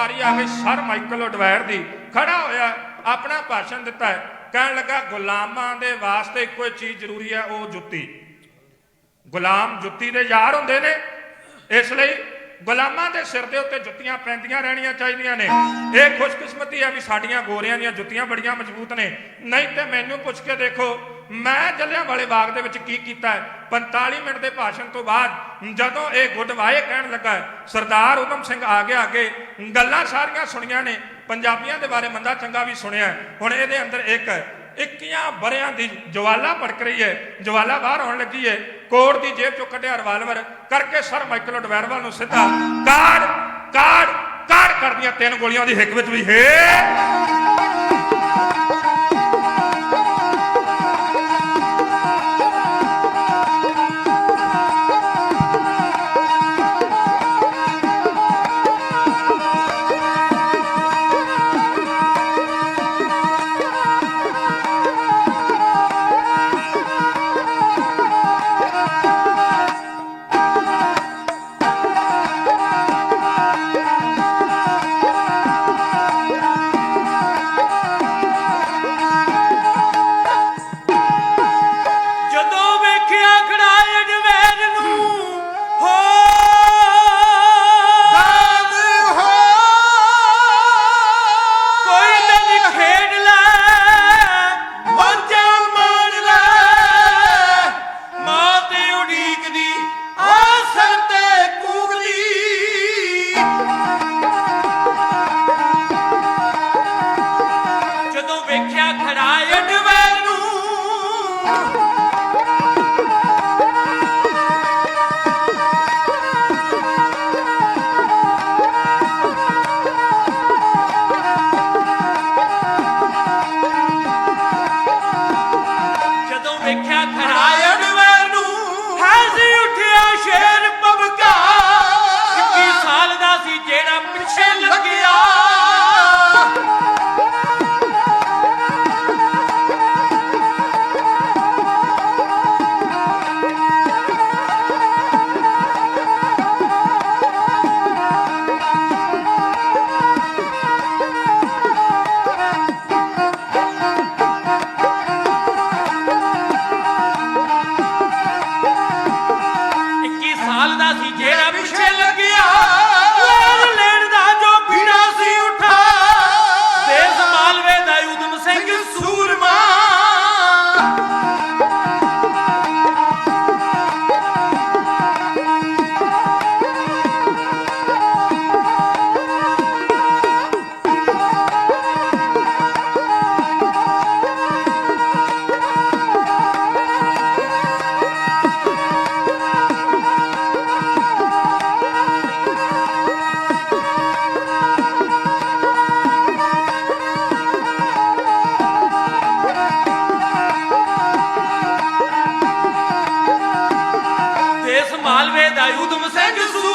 ਵਾਰੀ ਆ ਗਈ ਸਰ ਮਾਈਕਲ ਉਡਵਾਇਰ ਦੀ। ਖੜਾ ਹੋਇਆ, ਆਪਣਾ ਭਾਸ਼ਣ ਦਿੱਤਾ ਹੈ। ਕਹਿਣ ਲੱਗਾ, ਗੁਲਾਮਾਂ ਦੇ ਵਾਸਤੇ ਇੱਕੋ ਚੀਜ਼ ਜ਼ਰੂਰੀ ਹੈ, ਉਹ ਜੁੱਤੀ। ਗੁਲਾਮ ਜੁੱਤੀ ਦੇ ਯਾਰ ਹੁੰਦੇ ਨੇ। ਇਸ ਲਈ ਗੁਲਾਮਾਂ ਦੇ ਸਿਰ ਦੇ ਉੱਤੇ ਜੁੱਤੀਆਂ ਪੈਂਦੀਆਂ ਰਹਿਣੀਆਂ ਚਾਹੀਦੀਆਂ ਨੇ। ਇਹ ਖੁਸ਼ਕਿਸਮਤੀ ਹੈ ਵੀ ਸਾਡੀਆਂ ਗੋਰਿਆਂ ਦੀਆਂ ਜੁੱਤੀਆਂ ਬੜੀਆਂ ਮਜ਼ਬੂਤ ਨੇ। ਨਹੀਂ ਤੇ ਮੈਨੂੰ ਪੁੱਛ ਕੇ ਦੇਖੋ ਮੈਂ ਜਲਿਆਂ ਵਾਲੇ ਬਾਗ ਦੇ ਵਿੱਚ ਕੀ ਕੀਤਾ ਹੈ? 45 ਮਿੰਟ ਦੇ ਭਾਸ਼ਣ ਤੋਂ ਬਾਅਦ ਜਦੋਂ ਇਹ ਗੁੱਡ ਵਾਏ ਕਹਿਣ ਲੱਗਾ ਸਰਦਾਰ ਉਦਮ ਸਿੰਘ ਆ ਗਿਆ ਅੱਗੇ, ਗੱਲਾਂ ਸਾਰੀਆਂ ਸੁਣੀਆਂ ਨੇ, ਪੰਜਾਬੀਆਂ ਦੇ ਬਾਰੇ ਮੰਦਾ ਚੰਗਾ ਵੀ ਸੁਣਿਆ ਹੁਣ ਇਹਦੇ ਅੰਦਰ ਇੱਕ 21 ਬਰਿਆਂ ਦੀ ਜਵਾਲਾ ਭੜਕ ਰਹੀ ਹੈ, ਜਵਾਲਾ ਬਾਹਰ ਆਉਣ ਲੱਗੀ ਹੈ ਕੋਟ ਦੀ ਜੇਬ ਚੋਂ ਕੱਢਿਆ ਰਿਵਾਲਵਰ ਕਰਕੇ ਸਰ ਮਾਈਕਲ ਡਵੈਰਵਾਲ ਨੂੰ ਸਿੱਧਾ ਕਾੜ ਕਾੜ ਕਾੜ ਕਰਦੀਆਂ ਤਿੰਨ ਗੋਲੀਆਂ ਦੀ ਹਿੱਕ ਵਿੱਚ ਵੀ, ਹੇ! Sanctus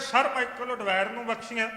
ਇਹਨੇ ਤਿੰਨ ਗੋਲੀਆਂ ਸਰ ਮਾਈਕਲ ਡਵੈਰ ਨੂੰ ਬਖਸ਼ੀਆਂ।